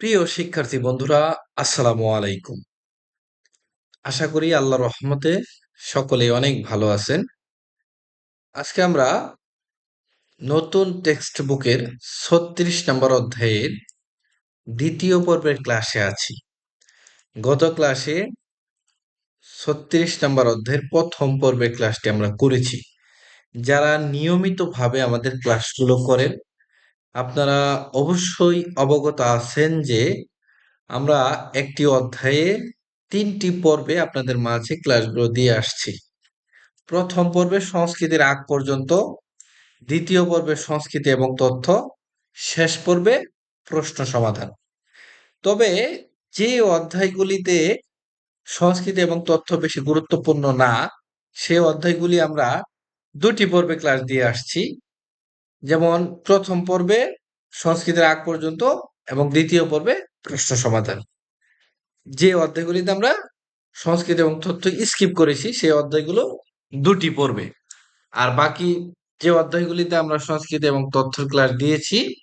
প্রিয় শিক্ষার্থী বন্ধুরা, আসসালামু আলাইকুম। আশা করি আল্লাহ রহমতে সকলে অনেক ভালো আছেন। আজকে আমরা নতুন টেক্সট বুকের ছত্রিশ নম্বর অধ্যায়ের দ্বিতীয় পর্বের ক্লাসে আছি। গত ক্লাসে ছত্রিশ নম্বর অধ্যায়ের প্রথম পর্বের ক্লাসটি আমরা করেছি। যারা নিয়মিতভাবে আমাদের ক্লাসগুলো করেন আপনারা অবশ্যই অবগত আছেন যে আমরা একটি অধ্যায়ে তিনটি পর্বে আপনাদের মাঝে ক্লাসগুলো দিয়ে আসছি। প্রথম পর্বে সংস্কৃতির আগ পর্যন্ত, দ্বিতীয় পর্বে সংস্কৃতি এবং তথ্য, শেষ পর্বে প্রশ্ন সমাধান। তবে যে অধ্যায়গুলিতে সংস্কৃতি এবং তথ্য বেশি গুরুত্বপূর্ণ না, সে অধ্যায়গুলি আমরা দুটি পর্বে ক্লাস দিয়ে আসছি। যেমন প্রথম পর্বে সংস্কৃতের আগ পর্যন্ত এবং দ্বিতীয় পর্বে প্রশ্ন সমাধান। যে অধ্যায়গুলিতে আমরা সংস্কৃত এবং তথ্য স্কিপ করেছি, সেই অধ্যায়গুলো দুটি পর্বে। আর বাকি যে অধ্যায়গুলিতে আমরা সংস্কৃত এবং তথ্যের ক্লাস দিয়েছি,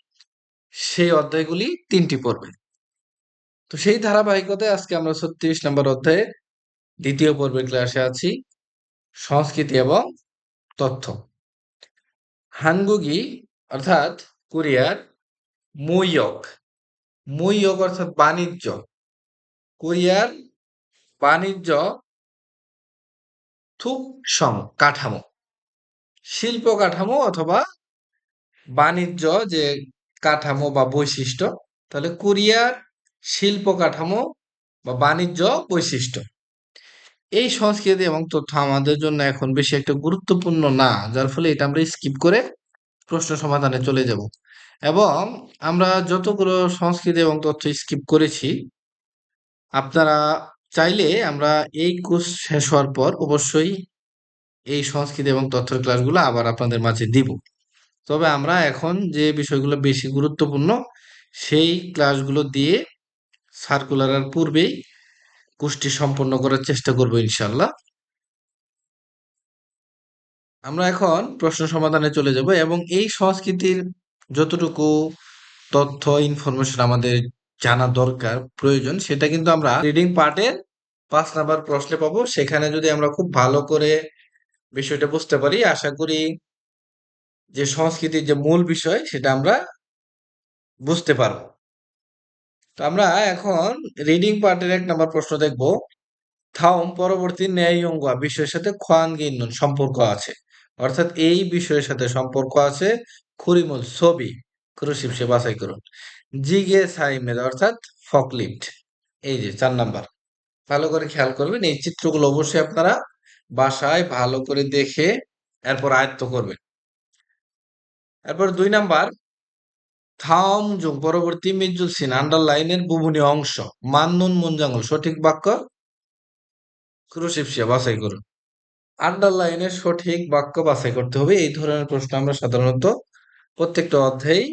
সেই অধ্যায়গুলি তিনটি পর্বে। তো সেই ধারাবাহিকতায় আজকে আমরা ছত্রিশ নম্বর অধ্যায়ে দ্বিতীয় পর্বের ক্লাসে আছি, সংস্কৃতি এবং তথ্য। হানগুগি অর্থাৎ কোরিয়ার মুইয়ক। মুইয়ক অর্থাৎ বাণিজ্য। কোরিয়ার বাণিজ্য থুকসং কাঠামো। শিল্প কাঠামো অথবা বাণিজ্য যে কাঠামো বা বৈশিষ্ট্য, তাহলে কোরিয়ার শিল্প কাঠামো বা বাণিজ্য বৈশিষ্ট্য। এই সংস্কৃতি এবং তথ্য আমাদের জন্য এখন বেশি একটা গুরুত্বপূর্ণ না, যার ফলে এটা আমরা স্কিপ করে প্রশ্ন সমাধানে চলে যাব। এবং আমরা যতগুলো সংস্কৃতি এবং তথ্য স্কিপ করেছি, আপনারা চাইলে আমরা এই কোর্স শেষ হওয়ার পর অবশ্যই এই সংস্কৃতি এবং তথ্যের ক্লাসগুলো আবার আপনাদের মাঝে দিব। তবে আমরা এখন যে বিষয়গুলো বেশি গুরুত্বপূর্ণ, সেই ক্লাসগুলো দিয়ে সার্কুলারের পূর্বেই কোর্সটি সম্পন্ন করার চেষ্টা করব ইনশাল্লাহ আমরা এখন প্রশ্ন সমাধানে চলে যাব এবং এই সংস্কৃতির যতটুকু তথ্য ইনফরমেশন আমাদের জানা দরকার, প্রয়োজন, সেটা কিন্তু আমরা রিডিং পার্টের পাঁচ নাম্বার প্রশ্নে পাবো। সেখানে যদি আমরা খুব ভালো করে বিষয়টা বুঝতে পারি, আশা করি যে সংস্কৃতির যে মূল বিষয়, সেটা আমরা বুঝতে পারব। তো আমরা এখন রিডিং পার্টের এক নাম্বার প্রশ্ন দেখব। থাউম, পরবর্তী ন্যায়ঙ্গা বিষয়ের সাথে খোয়ান গিন্নন সম্পর্ক আছে। অর্থাৎ এই বিষয়ের সাথে সম্পর্ক আছে খুরিমুল ছবি। ক্রুশিপ সে বাছাই করুন। জিগে সাইমেদ, অর্থাৎ ফকলিফট। এই যে চার নাম্বার ভালো করে খেয়াল করবেন, এই চিত্রগুলো অবশ্যই আপনারা বাসায় ভালো করে দেখে এরপর আয়ত্ত করবেন। এরপর দুই নাম্বার থাম যোগ, পরবর্তী মিজুল সিন আন্ডারলাইনের বুবুনি অংশ, মান্নুন মুঞ্জাঙ্গল সঠিক বাক্য? ক্রুশিপসিয়া বাছাই করুন। আন্ডারলাইনের সঠিক বাক্য বাছাই করতে হবে, এই ধরনের প্রশ্ন আমরা সাধারণত প্রত্যেকটা অধ্যায়ে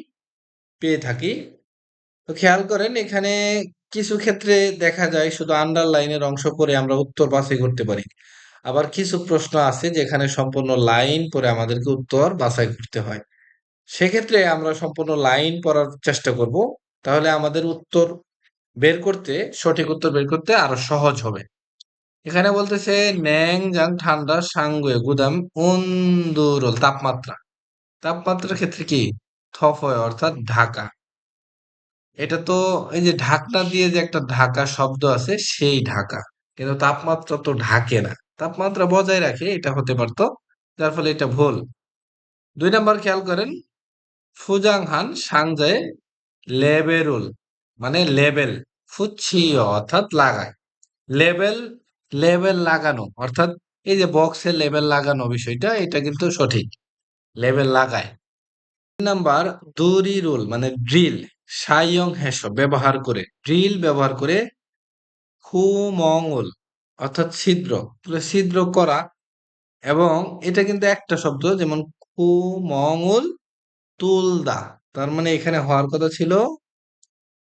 পেয়ে থাকি। তো খেয়াল করেন, এখানে কিছু ক্ষেত্রে দেখা যায় শুধু আন্ডারলাইনের অংশ পরে আমরা উত্তর বাছাই করতে পারি। আবার কিছু প্রশ্ন আছে যেখানে সম্পূর্ণ লাইন পরে আমাদেরকে উত্তর বাছাই করতে হয়। সেক্ষেত্রে আমরা সম্পূর্ণ লাইন পড়ার চেষ্টা করব। তাহলে আমাদের উত্তর বের করতে, সঠিক উত্তর বের করতে আরও সহজ হবে। এখানে বলতেছে, ন্যাং, জাং, ঠান্ডা, সাঙ্গুয়ে, গুদাম, উন্দুরল, তাপমাত্রা। তাপমাত্রার ক্ষেত্রে কি? থফ হয় অর্থাৎ ঢাকা। এটা তো এই যে ঢাকনা দিয়ে যে একটা ঢাকা শব্দ আছে, সেই ঢাকা। কিন্তু তাপমাত্রা তো ঢাকে না। তাপমাত্রা বজায় রাখে, এটা হতে পারতো, যার ফলে এটা ভুল। দুই নাম্বার খেয়াল করেন ফুজাং হান সাংজায় লেবেরুল মানে লেবেল ফুচ্ছিয় অর্থাৎ লাগায়। লেবেল লেবেল লাগানো অর্থাৎ এই যে বক্সে লেবেল লাগানো বিষয়টা এটা কিন্তু সঠিক। লেবেল লাগায়। নাম্বার দুরি রুল মানে ড্রিল সাইয়ং হেস ব্যবহার করে। ড্রিল ব্যবহার করে খুমঙ্গল অর্থাৎ ছিদ্র। ছিদ্র করা এবং এটা কিন্তু একটা শব্দ যেমন খুমঙ্গল তুলদা। তার মানে এখানে হওয়ার কথা ছিল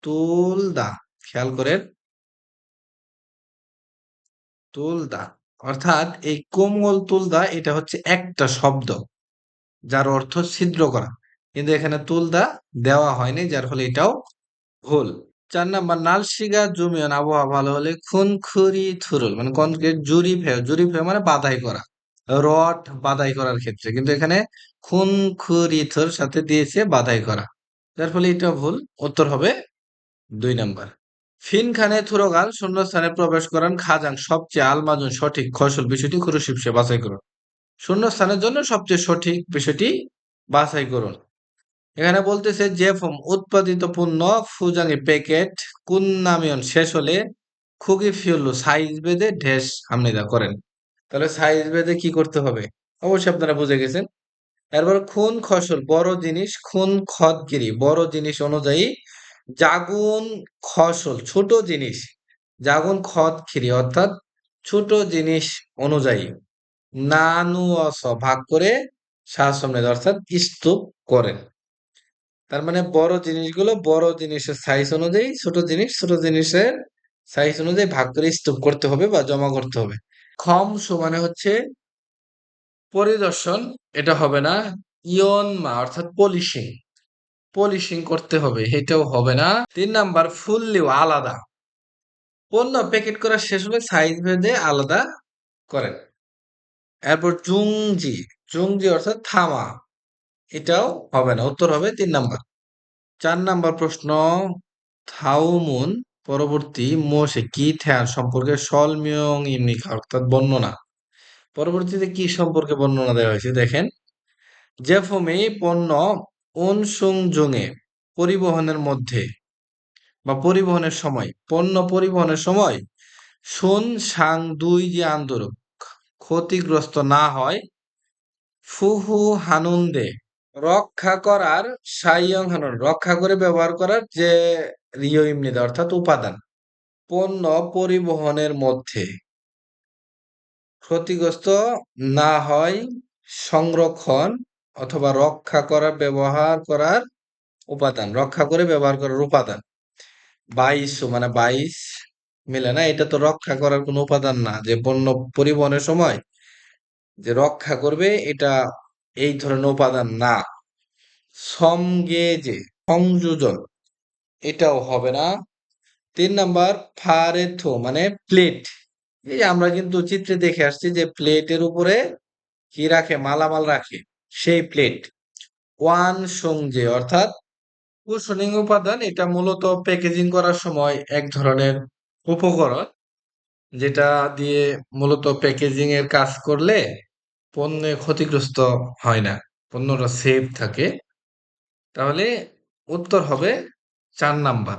তুলদা। খেয়াল করেন তুলদা। অর্থাৎ এই কোমল তুলদা, এটা হচ্ছে একটা শব্দ, যার অর্থ ছিদ্র করা। কিন্তু এখানে তুলদা দেওয়া হয়নি, যার ফলে এটাও ভুল। চার নাম্বার নালশিগা জুমিয়ন, আবহাওয়া ভালো হলে খুনখুরি থুরুল মানে কনক্রিট জুরি ফেয় জুরি ফেয় মানে বাধাই করা। রড বাধাই করার ক্ষেত্রে। কিন্তু এখানে খুনখুরি থুর সাথে দিয়েছে বাধাই করা। যার ফলে এটা ভুল। উত্তর হবে দুই নাম্বার। ফিনখানে থুরোগাল শূন্যস্থানে প্রবেশ করেন খাজাং। সবচেয়ে আলমাজুন সঠিক ফসল বিষয়টি খুরুশিপসে বাছাই করুন। শূন্যস্থানের জন্য সবচেয়ে সঠিক বিষয়টি বাছাই করুন। এখানে বলতেছে যে উৎপাদিত পণ্য ফুজাঙ্গি প্যাকেট, কুন্নামিয়ন শেষ হলে খুগি ফিউলু সাইজ বেঁধে ঢেস আমনিদা করেন। তাহলে সাইজ বেঁধে কি করতে হবে? অবশ্যই আপনারা বুঝে গেছেন। এরপর খুন খসল, বড় জিনিস খুন খদগিরি, বড় জিনিস অনুযায়ী জাগুন খসল, ছোট জিনিস, জাগুন খদখিরি অর্থাৎ ছোট জিনিস অনুযায়ী নানু অস ভাগ করে শাসনের অর্থাৎ স্তূপ করেন। তার মানে বড় জিনিসগুলো বড় জিনিসের সাইজ অনুযায়ী, ছোট জিনিস ছোট জিনিসের সাইজ অনুযায়ী ভাগ করে স্তূপ করতে হবে বা জমা করতে হবে। খম সমানে হচ্ছে পরিদর্শন, এটা হবে না ইয়ন মা, অর্থাৎ পলিশিং। পলিশিং করতে হবে, এটাও হবে না। তিন নাম্বার, ফুললিও, আলাদা। পণ্য প্যাকেট করা শেষ হলে সাইজ ভেদে আলাদা করেন। এরপর জুংজি জুংজি অর্থাৎ থামা। এটাও হবে না, উত্তর হবে তিন নাম্বার। চার নাম্বার প্রশ্ন, থাউমুন পরবর্তী মোশে কি থ্যান সম্পর্কে সলমিয়ং ইমনিকা অর্থাৎ বর্ণনা। পরবর্তীতে কি সম্পর্কে বর্ণনা দেওয়া হয়েছে দেখেন। জেফমে পণ্য উনসুংজুঙে পরিবহনের মধ্যে বা পরিবহনের সময়, পণ্য পরিবহনের সময় সুন সাং দুই যে আন্দোলক ক্ষতিগ্রস্ত না হয়, ফুহু হানুন্দে রক্ষা করার সাইয়ং হানুন রক্ষা করে ব্যবহার করার যে রিও অর্থাৎ উপাদান। পণ্য পরিবহনের মধ্যে ক্ষতিগ্রস্ত না হয় সংরক্ষণ অথবা রক্ষা করা ব্যবহার করার উপাদান, রক্ষা করে ব্যবহার করার উপাদান। বাইশ মানে বাইশ মিলে না, এটা তো রক্ষা করার কোনো উপাদান না। যে পণ্য পরিবহনের সময় যে রক্ষা করবে, এটা এই ধরনের উপাদান না। সমগে যে সংযোজন। এটাও হবে না। তিন নাম্বার, ফারেথো মানে প্লেট। এই আমরা কিন্তু চিত্রে দেখে আসছি যে প্লেটের উপরে কি রাখে? মালামাল রাখে। সেই প্লেট। ওয়ান সঙ্গে, অর্থাৎ কুশনিং উপাদান, এটা মূলত প্যাকেজিং করার সময় এক ধরনের উপকরণ, যেটা দিয়ে মূলত প্যাকেজিং এর কাজ করলে পণ্যে ক্ষতিগ্রস্ত হয় না, পণ্যটা সেফ থাকে। তাহলে উত্তর হবে চার নাম্বার।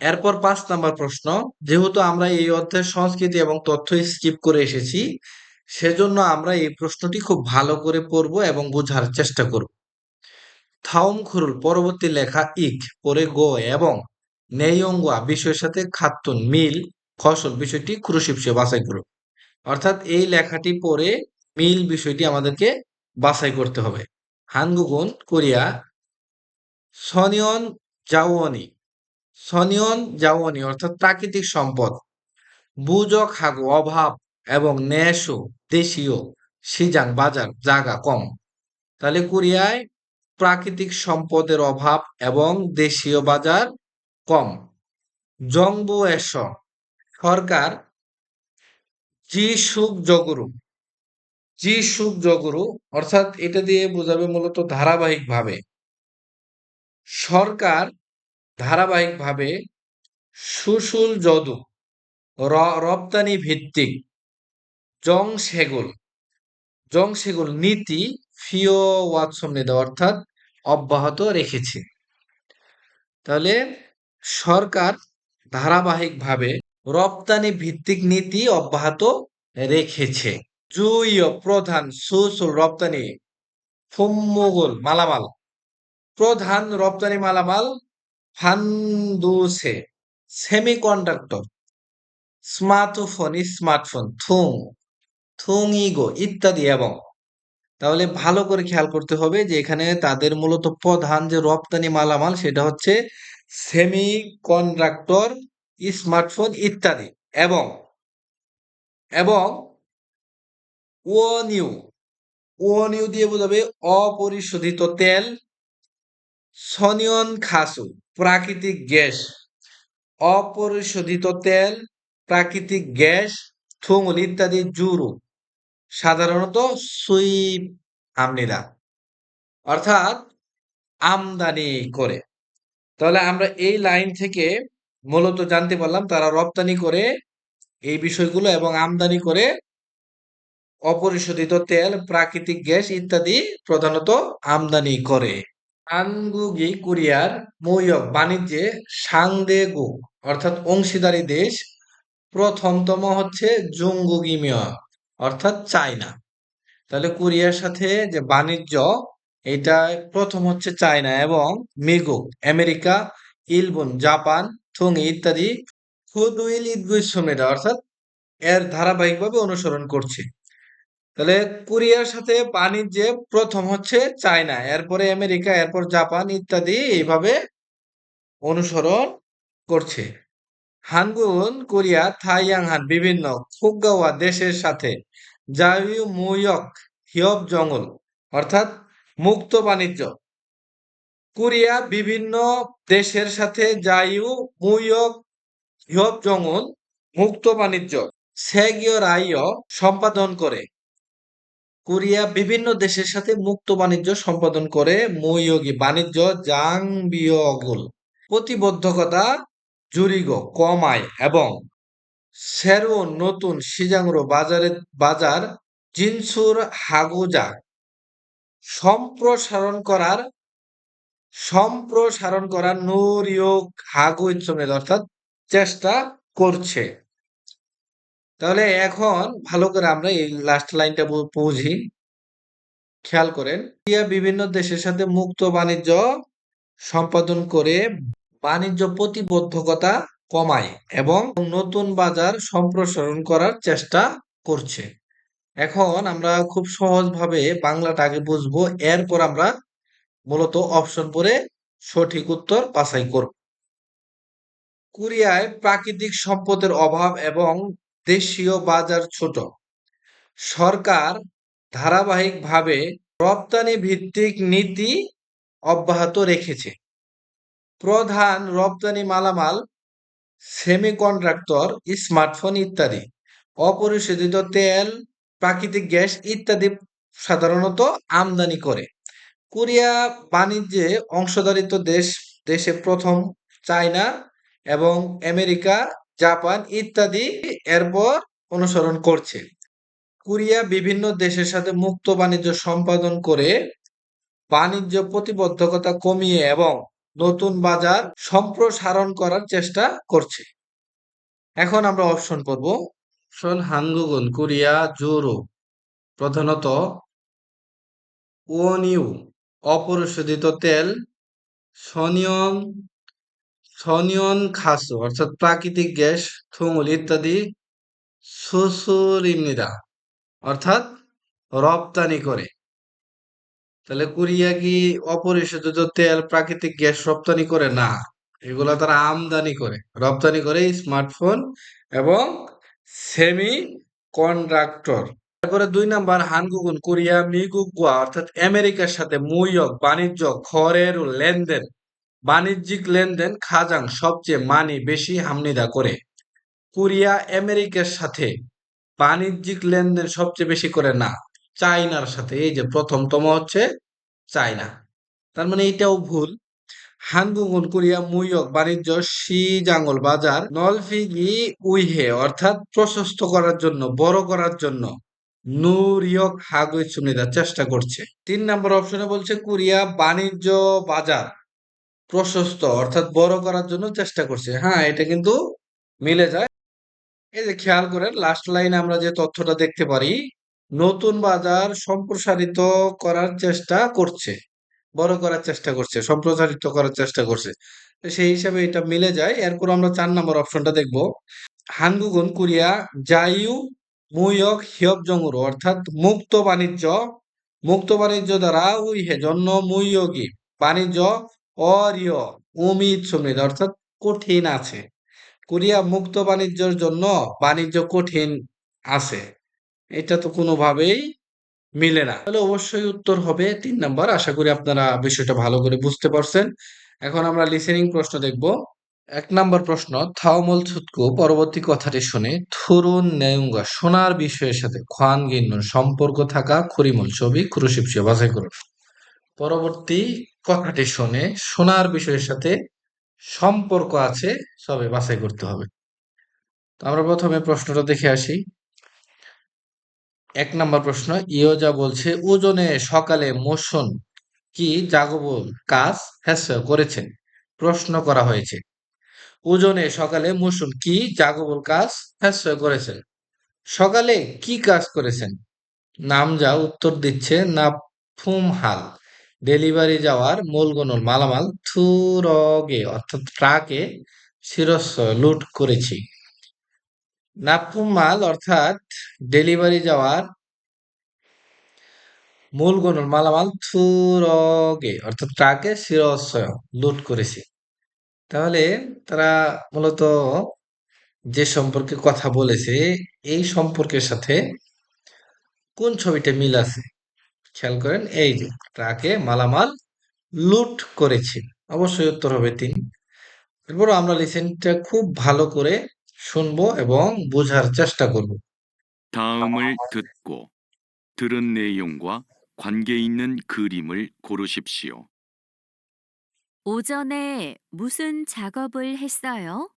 এরপর পাঁচ নাম্বার প্রশ্ন, যেহেতু আমরা এই অধ্যায়ের সংস্কৃতি এবং তথ্য স্কিপ করে এসেছি, সেজন্য আমরা এই প্রশ্নটি খুব ভালো করে পড়ব এবং বোঝার চেষ্টা করব। থাউম খুরুল পরবর্তী লেখা ইক পরে গো এবং নেয়ঙ্গুয়া বিষয়ের সাথে খাতুন মিল, ফসল বিষয়টি ক্রুশিপসে বাছাই করুন অর্থাৎ এই লেখাটি পড়ে মিল বিষয়টি আমাদেরকে বাছাই করতে হবে। হানগুগুন কোরিয়া, সনিয়ন জাওয়নি, সনিয়ন জাওয়নি অর্থাৎ প্রাকৃতিক সম্পদ। বুজক হাগু, অভাব এবং ন্যাসো, দেশীয় সিজাং বাজার জায়গা কম। তাহলে কোরিয়ায় প্রাকৃতিক সম্পদের অভাব এবং দেশীয় বাজার কম। জংবু এস, সরকার, জি সুখ জগরু। জি সুখ জগরু অর্থাৎ এটা দিয়ে বোঝাবে মূলত ধারাবাহিকভাবে। সরকার ধারাবাহিকভাবে সুশুল যদু রপ্তানি ভিত্তিক জং সেগুল জং সেগুল নীতি ফিও ওয়াৎসম্যদ অর্থাৎ অব্যাহত রেখেছে। তাহলে সরকার ধারাবাহিকভাবে রপ্তানি ভিত্তিক নীতি অব্যাহত রেখেছে। জুইয় প্রধান সুসুল রপ্তানি ফুম্মুগুল মালামাল প্রধান রপ্তানি মালামাল ফান্দুসে, সেমিকন্ডাক্টর, স্মার্টফোন স্মার্টফোন, থুং থুং ইগো ইত্যাদি এবং তাহলে ভালো করে খেয়াল করতে হবে যে এখানে তাদের মূলত প্রধান যে রপ্তানি মালামাল সেটা হচ্ছে সেমি কন্ডাক্টর স্মার্টফোন ইত্যাদি এবং এবং ও নিউ ও নিউ দিয়ে বোঝাবে অপরিশোধিত তেল সনিয়ন খাসু প্রাকৃতিক গ্যাস, অপরিশোধিত তেল, প্রাকৃতিক গ্যাস, থুমুল ইত্যাদি জুরু, সাধারণত সুইপ আমনিরা, অর্থাৎ আমদানি করে। তাহলে আমরা এই লাইন থেকে মূলত জানতে পারলাম তারা রপ্তানি করে এই বিষয়গুলো এবং আমদানি করে অপরিশোধিত তেল, প্রাকৃতিক গ্যাস ইত্যাদি প্রধানত আমদানি করে। আনগুগি কোরিয়ার মৌয়ক বাণিজ্যে সাংদেগু, অর্থাৎ অংশীদারি দেশ, প্রথমতম হচ্ছে জুঙ্গুগিমিয় অর্থাৎ চায়না। তাহলে কোরিয়ার সাথে যে বাণিজ্য, এটা প্রথম হচ্ছে চায়না এবং মিগু, আমেরিকা, ইলবন, জাপান থুঙ্গি ইত্যাদি খুদুইল ইদগুইসমেরা অর্থাৎ এর ধারাবাহিকভাবে অনুসরণ করছে। তাহলে কোরিয়ার সাথে বাণিজ্যে প্রথম হচ্ছে চায়না, এরপরে আমেরিকা, এরপর জাপান ইত্যাদি এইভাবে অনুসরণ করছে। হানগুন কোরিয়া থাইয়াংহান বিভিন্ন ফুগাওয়া দেশের সাথে জায়ু মুয়ক হিয়ব জঙ্গল, অর্থাৎ মুক্ত বাণিজ্য। কোরিয়া বিভিন্ন দেশের সাথে জায়ু মুয়ক হিয়ব জঙ্গল, মুক্ত বাণিজ্য, সেগীয় রাইয় সম্পাদন করে। কোরিয়া বিভিন্ন দেশের সাথে মুক্ত বাণিজ্য সম্পাদন করে মৈয়গী বাণিজ্য জাং বিয়গুল প্রতিবদ্ধকতা, জুরিগ কমায় এবং সেরো নতুন সিজাংরো বাজারে বাজার জিনসুর হাগুজা সম্প্রসারণ করার সম্প্রসারণ করার নুরিয়োগ হাগু অর্থাৎ চেষ্টা করছে। তাহলে এখন ভালো করে আমরা এই লাস্ট লাইনটা বুঝি। খেয়াল করেন, ইন্ডিয়া বিভিন্ন দেশের সাথে মুক্ত বাণিজ্য সম্পাদন করে বাণিজ্য প্রতিবদ্ধকতা কমায় এবং নতুন বাজার সম্প্রসারণ করার চেষ্টা করছে। এখন আমরা খুব সহজভাবে বাংলাটা আগে বুঝব, এরপর আমরা মূলত অপশন পরে সঠিক উত্তর বাছাই করব। কোরিয়ায় প্রাকৃতিক সম্পদের অভাব এবং দেশীয় বাজার ছোট। সরকার ধারাবাহিকভাবে রপ্তানি ভিত্তিক নীতি অব্যাহত রেখেছে। প্রধান রপ্তানি মালামাল, সেমিকন্ডাক্টর, স্মার্টফোন ইত্যাদি। অপরিশোধিত তেল, প্রাকৃতিক গ্যাস ইত্যাদি সাধারণত আমদানি করে। কোরিয়া বাণিজ্যে অংশধারিত দেশ, দেশে প্রথম চায়না এবং আমেরিকা জাপান ইত্যাদি এরপর অনুসরণ করছে। কোরিয়া বিভিন্ন দেশের সাথে মুক্ত বাণিজ্য সম্পাদন করে বাণিজ্য প্রতিবদ্ধকতা কমিয়ে এবং নতুন বাজার সম্প্রসারণ করার চেষ্টা করছে। এখন আমরা অপশন করব অপশন হানগুগুন কোরিয়া, জোরো। প্রধানত ওনিউ, অপরিশোধিত তেল সনিয়ন সনিয়ন খাসু, অর্থাৎ প্রাকৃতিক গ্যাস থুমুল ইত্যাদি সুসুরিমনিরা, অর্থাৎ রপ্তানি করে। তাহলে কোরিয়া কি অপরিশোধিত তেল প্রাকৃতিক গ্যাস রপ্তানি করে? না। এগুলো তারা আমদানি করে। রপ্তানি করে স্মার্টফোন এবং সেমি কন্ডাক্টর তারপরে দুই নাম্বার হানগুগুন, কোরিয়া, মিগুগুয়া, অর্থাৎ আমেরিকার সাথে মুইয়ক বাণিজ্য খরের লেনদেন বাণিজ্যিক লেনদেন খাজাং সবচেয়ে মানি বেশি হামনিদা করে। কোরিয়া, আমেরিকার সাথে বাণিজ্যিক লেনদেন সবচেয়ে বেশি করে না, চায়নার সাথে। এই যে প্রথমতম হচ্ছে চায়না। তার মানে এটাও ভুল। হানগুগুন কোরিয়া, মুইয়ক বাণিজ্য শিজাঙ্গল বাজার নলফিগি উইহে, অর্থাৎ প্রশস্ত করার জন্য, বড় করার জন্য নুরিয়ক হাগুই সুনিদা চেষ্টা করছে। তিন নম্বর অপশনে বলছে কোরিয়া বাণিজ্য বাজার। প্রশস্ত, অর্থাৎ বড় করার জন্য চেষ্টা করছে। হ্যাঁ এটা কিন্তু মিলে যায়। এই যে খেয়াল করেন লাস্ট লাইনে আমরা যে তথ্যটা দেখতে পারি, নতুন বাজার সম্প্রসারিত করার চেষ্টা করছে, বড় করার চেষ্টা করছে, সম্প্রসারিত করার চেষ্টা করছে। সেই হিসাবে এটা মিলে যায়। এরপর আমরা চার নম্বর অপশনটা দেখব। হানগুগুন, কোরিয়া, জাইউ মুয়ক হিয়ব জঙ্গুরু, অর্থাৎ মুক্ত বাণিজ্য। মুক্ত বাণিজ্য দ্বারা, উইহে, জন্য মুইয়গি। বাণিজ্য অরিয় উমিদ সমৃদ্ধ অর্থাৎ কঠিন আছে। কোরিয়া মুক্ত বাণিজ্যের জন্য বাণিজ্য কঠিন আছে। এটা তো কোনোভাবেই মিলে না। তাহলে অবশ্যই উত্তর হবে তিন নাম্বার। আশা করি আপনারা বিষয়টা ভালো করে বুঝতে পারছেন। এখন আমরা লিসেনিং প্রশ্ন দেখব। এক নম্বর প্রশ্ন, থাওমল ছুতকু পরবর্তী কথাটি শুনে থুরুন নেউঙ্গা সোনার বিষয়ের সাথে খোয়ান গিন্নুন সম্পর্ক থাকা, খরিমল ছবি ক্রুশিপসিও বাছাই করুন। পরবর্তী কথাটি শুনে শোনার বিষয়ের সাথে সম্পর্ক আছে, সবে বাছাই করতে হবে। তো আমরা প্রথমে প্রশ্নটা দেখে আসি। এক নম্বর প্রশ্ন, ইয়োজা বলছে, ওজনে সকালে মোশন কি জাগবল কাজ হ্যাঁ করেছেন? প্রশ্ন করা হয়েছে। ওজনে সকালে মোশন কি জাগবল কাজ হ্যাঁ করেছেন? সকালে কি কাজ করেছেন? নামজা উত্তর দিচ্ছে না ফুম হাল ডেলিভারি যাওয়ার মূল মূলগণল মালামাল থুরগে, অর্থাৎ ট্রাকে শিরস্ব লুট করেছি। নাফুম মাল অর্থাৎ ডেলিভারি যাওয়ার মূল গণল মালামাল থুরগে, অর্থাৎ ট্রাকে শিরস্বয় লুট করেছি। তাহলে তারা মূলত যে সম্পর্কে কথা বলেছে, এই সম্পর্কের সাথে কোন ছবিটা মিল আছে? খেয়াল করেন এই যে ট্রাকে মালামাল লুট করেছে অবশ্যই উত্তর হবে তিন এরপর আমরা লিসেনটা খুব ভালো করে শুনবো এবং বোঝার চেষ্টা করব 다음을 듣고 들은 내용과 관계 있는 그림을 고르십시오. 오전에 무슨 작업을 했어요?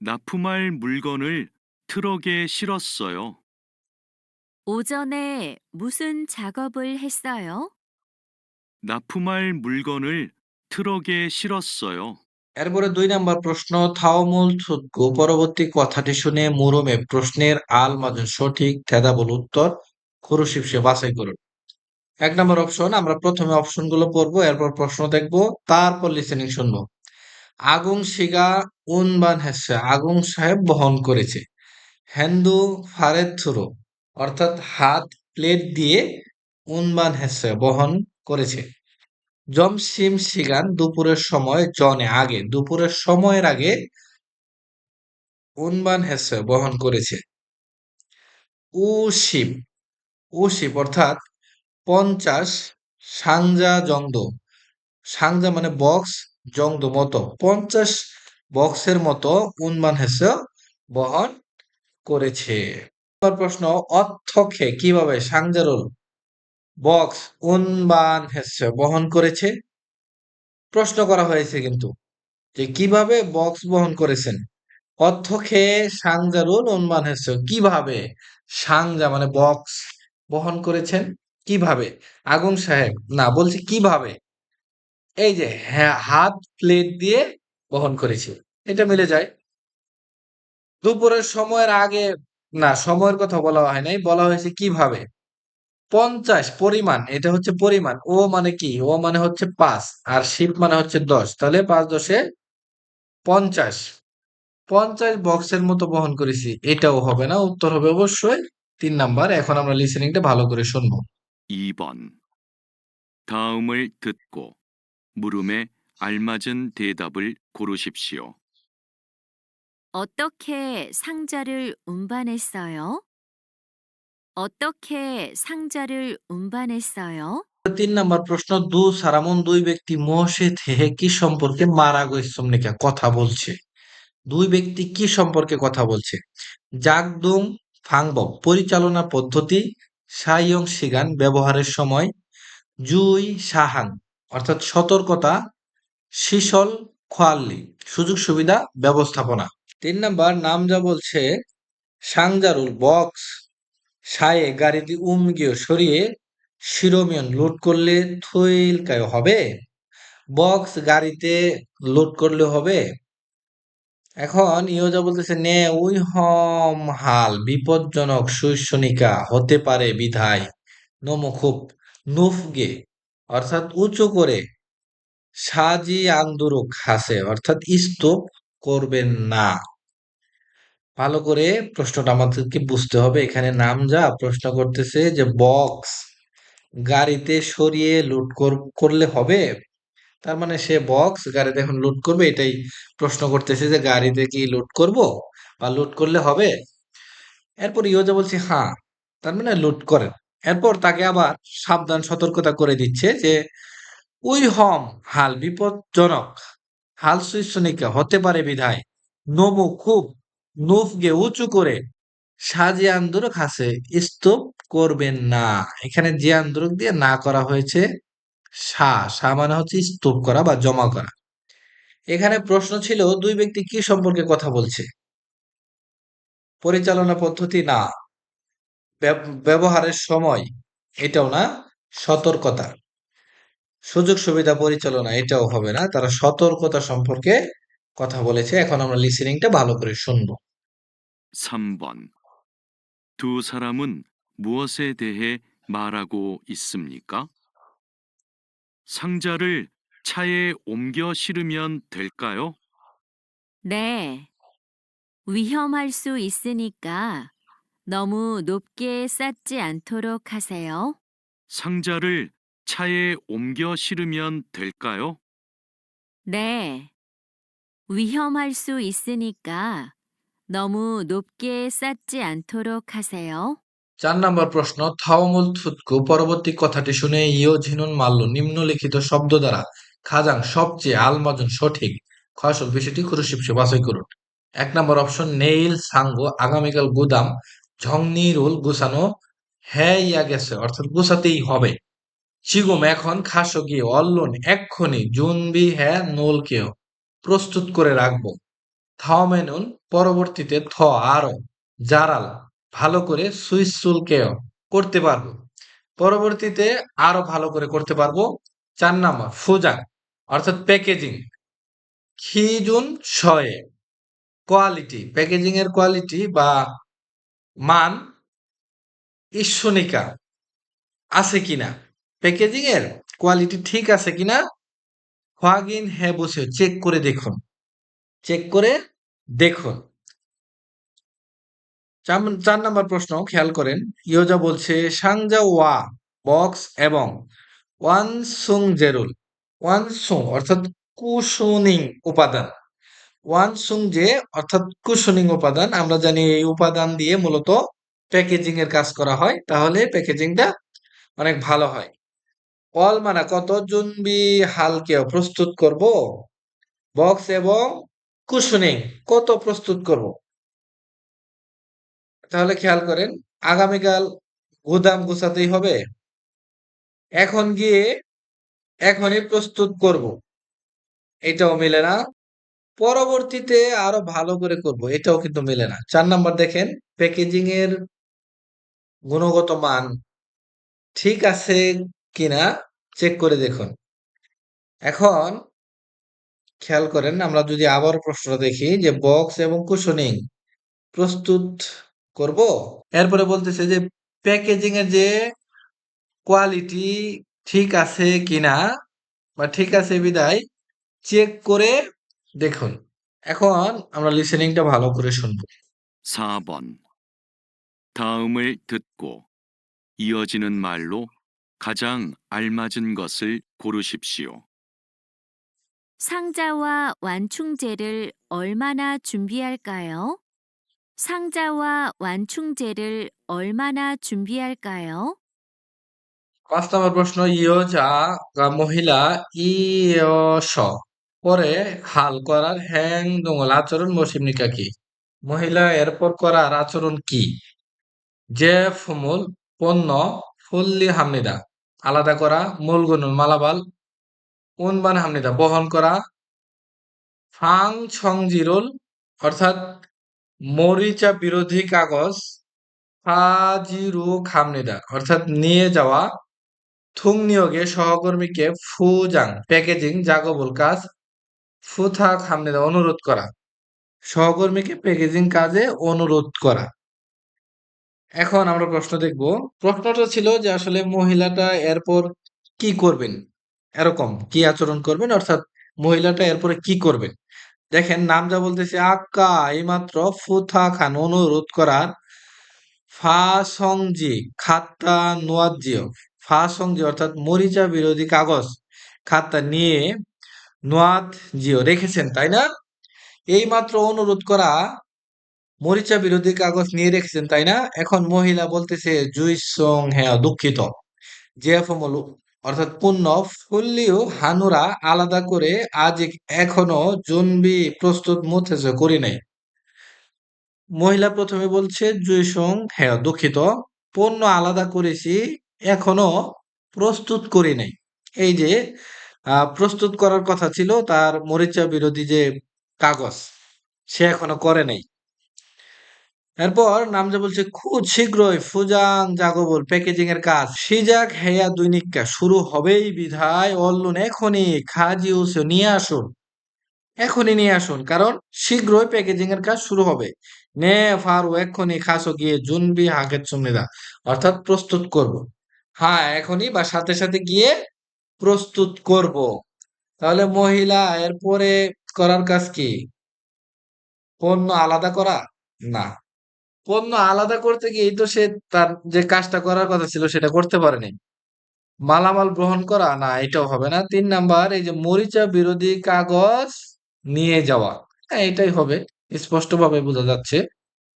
납품할 물건을 트럭에 실었어요. 오전에 무슨 작업을 했어요? 납품할 물건을 트럭에 실었어요. এরপরে দুই নাম্বার প্রশ্ন থাওমুল ছুতকু পরবর্তী কথাটি শুনে মুরমে প্রশ্নের আল মাজন সঠিক তেদাবল উত্তর খুরুশিপসে বাছাই করুন এক নম্বর অপশন আমরা প্রথমে অপশনগুলো পড়বো এরপর প্রশ্ন দেখবো তারপর লিসেনিং শুনবো আগুন শিগা উনবান হেসে আগুন সাহেব বহন করেছে হেন্দু ফারেদ থুরো অর্থাৎ হাত প্লেট দিয়ে উন্মান হেসে বহন করেছে। জম জমসিম সিগান দুপুরের সময় জনে আগে, দুপুরের সময়ের আগে উন্মান হেসে বহন করেছে। উশিপ উশিপ অর্থাৎ পঞ্চাশ সাংজা জংদ। সাংজা মানে বক্স, জংদ মতো। পঞ্চাশ বক্সের মতো উন্মান হেসে বহন করেছে। এবার প্রশ্ন অর্থকে কীভাবে সাংজারুল বক্স উনবান হেসে বহন করেছে? প্রশ্ন করা হয়েছে কিন্তু যে কীভাবে বক্স বহন করেছেন? অর্থকে সাংজারুল উনবান হেসে কীভাবে সাংজা মানে বক্স বহন করেছেন? কীভাবে? আগুন সাহেব, না, বলছি কীভাবে? এই যে হাত প্লেট দিয়ে বহন করেছে, এটা মিলে যায়। দুপুরের সময়ের আগে না সময়ের কথা বলা হয় নাই বলা হয়েছে কিভাবে পঞ্চাশ পরিমাণ এটা হচ্ছে পরিমাণ ও মানে কি ও মানে হচ্ছে পাঁচ আর শিপ মানে হচ্ছে দশ তাহলে পাঁচ দশে পঞ্চাশ পঞ্চাশ বক্সের মতো বহন করেছি এটাও হবে না উত্তর হবে অবশ্যই তিন নাম্বার এখন আমরা লিসেনিংটা ভালো করে শুনবো 2번. 다음을 듣고 물음에 알맞은 대답을 고르십시오. 어떻게 상자를 운반했어요? 어떻게 상자를 운반했어요? তিন নাম্বার প্রশ্ন দু সারামন দুই ব্যক্তি মোহসে থেহে কি সম্পর্কে মারা গৈসমনিকা কথা বলছে দুই ব্যক্তি কি সম্পর্কে কথা বলছে জাগদুম ফাংবক পরিচালনা পদ্ধতি সাইয়ং সিগান ব্যবহারের সময় জুই সাহাং অর্থাৎ সতর্কতা শিশল খোয়াল্লি সুযোগ সুবিধা ব্যবস্থাপনা তিন নাম্বার, নাম যা বলছে, সাংজারুল বক্স সায়ে গাড়িটি উমগিয়ে সরিয়ে শিরোমিয়ন লোড করলে থইলকায় হবে। বক্স গাড়িতে লোড করলে হবে। এখন ইয়োজা বলতেছে, নে, উই হম হাল, বিপজ্জনক শৈশনিকা হতে পারে বিধায়। নমো খুব নুফগে, অর্থাৎ উঁচু করে সাজি আন্দুরুক হাসে, অর্থাৎ স্তূপ করবেন না। ভালো করে প্রশ্নটা আমাদেরকে বুঝতে হবে। এখানে নাম যা প্রশ্ন করতেছে যে বক্স গাড়িতে সরিয়ে লুট করলে হবে? তার মানে সে বক্স গাড়িতে এখন লুট করবে, এটাই প্রশ্ন করতেছে যে, গাড়িতে কি লুট করব বা লুট করলে হবে? এরপর ইয়োজা বলছে হ্যাঁ। তার মানে লুট করেন। এরপর তাকে আবার সাবধান সতর্কতা করে দিচ্ছে যে উই হম হাল বিপজ্জনক। হাল সুইসনিকা হতে পারে বিধায়। নমু খুব নুফকে উঁচু করে সাজি আন্দোলক হাসে স্তূপ করবেন না। এখানে যে আন্দোলক দিয়ে না করা হয়েছে, সা সা মানে হচ্ছে স্তূপ করা বা জমা করা। এখানে প্রশ্ন ছিল, দুই ব্যক্তি কি সম্পর্কে কথা বলছে? পরিচালনা পদ্ধতি না। ব্যব- ব্যবহারের সময়, এটাও না, সতর্কতা। সুযোগ সুবিধা পরিচালনা এটাও হবে না তারা সতর্কতা সম্পর্কে কথা বলেছে এখন আমরা লিসেনিংটা ভালো করে শুনবো 3번. 두 사람은 무엇에 대해 말하고 있습니까? 상자를 차에 옮겨 실으면 될까요? 네. 위험할 수 있으니까 너무 높게 쌓지 않도록 하세요. 상자를 차에 옮겨 실으면 될까요? 네. 위험할 수 있으니까 너무 높게 쌓지 않도록 하세요. চার নম্বর প্রশ্ন থাওমুল থুতকু পরবর্তী কথাটি শুনে ইয় ঝিনুন মাল্ল নিম্নলিখিত শব্দ দ্বারা খাজাং সবচেয়ে আলমাজন সঠিক খসল বিষয়টি খুরুশিপসে বাছাই করুন এক নম্বর অপশন নেইল সাঙ্গ আগামীকাল গুদাম ঝংনিরুল গুছানো হ্যাঁ ইয়া গেছে অর্থাৎ গুছাতেই হবে চিগুম এখন খাসো গিয়ে অল্লন, এক্ষুনি, জুনবি হ্যাঁ নোলকেও প্রস্তুত করে রাখব। থাওমেনুন, পরবর্তীতে থ আরও জারাল, ভালো করে সুইচ চুলকেও করতে পারব। পরবর্তীতে আরও ভালো করে করতে পারব চার নাম্বার ফুজাং অর্থাৎ প্যাকেজিং, খিজুন শয়ে কোয়ালিটি প্যাকেজিং এর কোয়ালিটি বা মান ঈশ্বনিকা আছে কিনা? প্যাকেজিং এর কোয়ালিটি ঠিক আছে কিনা? হোয়াগিন হ্যাঁ বসে চেক করে দেখুন। চেক করে দেখুন। চার নম্বর প্রশ্ন, খেয়াল করেন, ইয়োজা বলছে, সাংজা ওয়া, বক্স এবং ওয়ান সুং জেরুল ওয়ান সুং অর্থাৎ কুশনিং উপাদান। ওয়ান সুং যে অর্থাৎ কুশনিং উপাদান, আমরা জানি এই উপাদান দিয়ে মূলত প্যাকেজিং এর কাজ করা হয়, তাহলে প্যাকেজিংটা অনেক ভালো হয়। অল মানে কত জুনবি হালকেও প্রস্তুত করব? বক্স এবং কুশনিং কত প্রস্তুত করব? তাহলে খেয়াল করেন, আগামীকাল গুদাম গুছাতেই হবে। এখন গিয়ে এখনই প্রস্তুত করব। এটাও মেলে না। পরবর্তীতে আরও ভালো করে করব, এটাও কিন্তু মেলে না। চার নাম্বার দেখেন প্যাকেজিং এর গুণগত মান ঠিক আছে কিনা? চেক করে দেখুন এখন খেয়াল করেন আমরা যদি আবার প্রশ্নটা দেখি যে বক্স এবং কুশনিং প্রস্তুত করব এরপরে বলতেছে যে প্যাকেজিং এর যে কোয়ালিটি ঠিক আছে কিনা বা ঠিক আছে বিদায় চেক করে দেখুন এখন আমরা লিসেনিংটা ভালো করে শুনবো 4번. 다음을 듣고 이어지는 말로 가장 알맞은 것을 고르십시오. 상자와 완충제를 얼마나 준비할까요? 상자와 완충제를 얼마나 준비할까요? পাঁচ নম্বর প্রশ্ন ইয়জা গা মহিলা ইয়স পরে হাল করার হ্যাং দোঙল আচরণ মসিমনিকা কি মহিলা এরপর করার আচরণ কি যে ফুমুল পণ্য ফুল্লি হামনিদা। আলাদা করা মূলগুনুল মালাবাল উনবান হামনিদা, বহন করা। ফাং ছং জিরুল, অর্থাৎ মরিচা বিরোধী কাগজ ফাজিরু খামনিদা, অর্থাৎ নিয়ে যাওয়া, থুং নিয়োগে সহকর্মীকে ফুজাং, প্যাকেজিং, জাগবুল কাজ ফুথা খামনিদা অনুরোধ করা। সহকর্মীকে প্যাকেজিং কাজে অনুরোধ করা। এখন আমরা প্রশ্ন দেখব। প্রশ্নটা ছিল যে আসলে মহিলাটা এরপর কি করবেন? এরকম কি আচরণ করবেন? অর্থাৎ মহিলাটা এরপরে কি করবেন? দেখেন, নাম যা বলতেছে, আক্কা, এইমাত্র ফুথা খান, অনুরোধ করার। ফা সংজি খাত্তা নোয়াজিও ফা সংজি অর্থাৎ মরিচা বিরোধী কাগজ। খাত্তা নিয়ে নোয়াদ জিও। রেখেছেন, তাই না? এইমাত্র অনুরোধ করা মরিচা বিরোধী কাগজ নিয়ে রেখেছেন, তাই না? এখন মহিলা বলতেছে, জুই সং হ্যাঁ দুঃখিত। যে ফমল অর্থাৎ পূর্ণ ফুল্লিও হানুরা আলাদা করে আজ এখনও জুনবি প্রস্তুত মুথেছে করি নাই। মহিলা প্রথমে বলছে জুইসং হ্যাঁ দুঃখিত, পণ্য আলাদা করেছি, এখনও প্রস্তুত করি নাই। এই যে প্রস্তুত করার কথা ছিল, তার মরিচা বিরোধী যে কাগজ, সে এখনও করে নাই। এরপর নাম যে বলছে, খুব শীঘ্রই ফুজাং জাগবল প্যাকেজিং এর কাজ। সিজাক হেয়া দৈনিককা শুরু হবেই বিধায়, অল্লুন এখনই খাজি ওসে নিয়ে আসুন। এখনই নিয়ে আসুন, কারণ শীঘ্রই প্যাকেজিং এর কাজ শুরু হবে। নে ফারু এখনই খাসো গিয়ে জুনবি হাগের সুমনিদা অর্থাৎ প্রস্তুত করব। হ্যাঁ এখনই বা সাথে সাথে গিয়ে প্রস্তুত করব। তাহলে মহিলা, এরপরে করার কাজ কি? পণ্য আলাদা করা? না। পণ্য আলাদা করতে গিয়েই তো সে তার যে কাজটা করার কথা ছিল সেটা করতে পারেনি মালামাল গ্রহণ করা না এটাও হবে না তিন নাম্বার এই যে মরিচা বিরোধী কাগজ নিয়ে যাওয়া হ্যাঁ এটাই হবে স্পষ্টভাবে বোঝা যাচ্ছে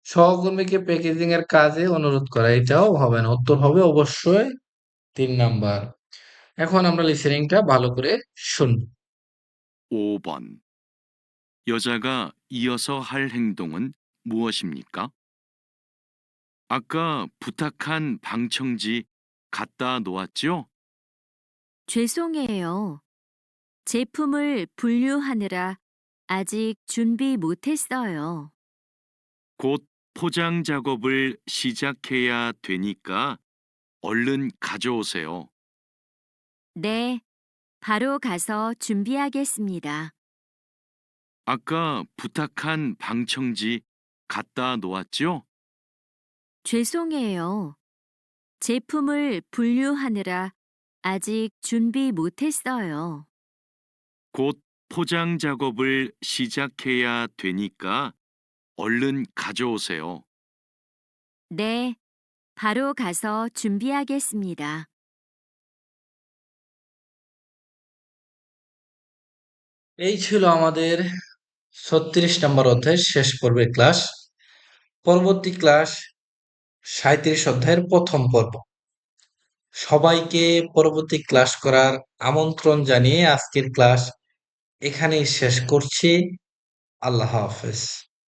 সহকর্মীকে প্যাকেজিং এর কাজে অনুরোধ করা এটাও হবে না উত্তর হবে অবশ্যই তিন নাম্বার এখন আমরা লিসেনিংটা ভালো করে শুনবো 5번. 여자가 이어서 할 행동은 무엇입니까? 아까 부탁한 방청지 갖다 놓았죠? 죄송해요. 제품을 분류하느라 아직 준비 못했어요. 곧 포장 작업을 시작해야 되니까 얼른 가져오세요. 네, 바로 가서 준비하겠습니다. 아까 부탁한 방청지 갖다 놓았죠? 죄송해요. 제품을 분류하느라 아직 준비 못했어요. 곧 포장 작업을 시작해야 되니까 얼른 가져오세요. 네, 바로 가서 준비하겠습니다. এই ছিল আমাদের ছত্রিশ নম্বর অধ্যায়ের শেষ পর্বের ক্লাস পরবর্তী ক্লাস সাঁইত্রিশ অধ্যায়ের প্রথম পর্ব। সবাইকে পরবর্তী ক্লাস করার আমন্ত্রণ জানিয়ে আজকের ক্লাস এখানেই শেষ করছি। আল্লাহ হাফেজ।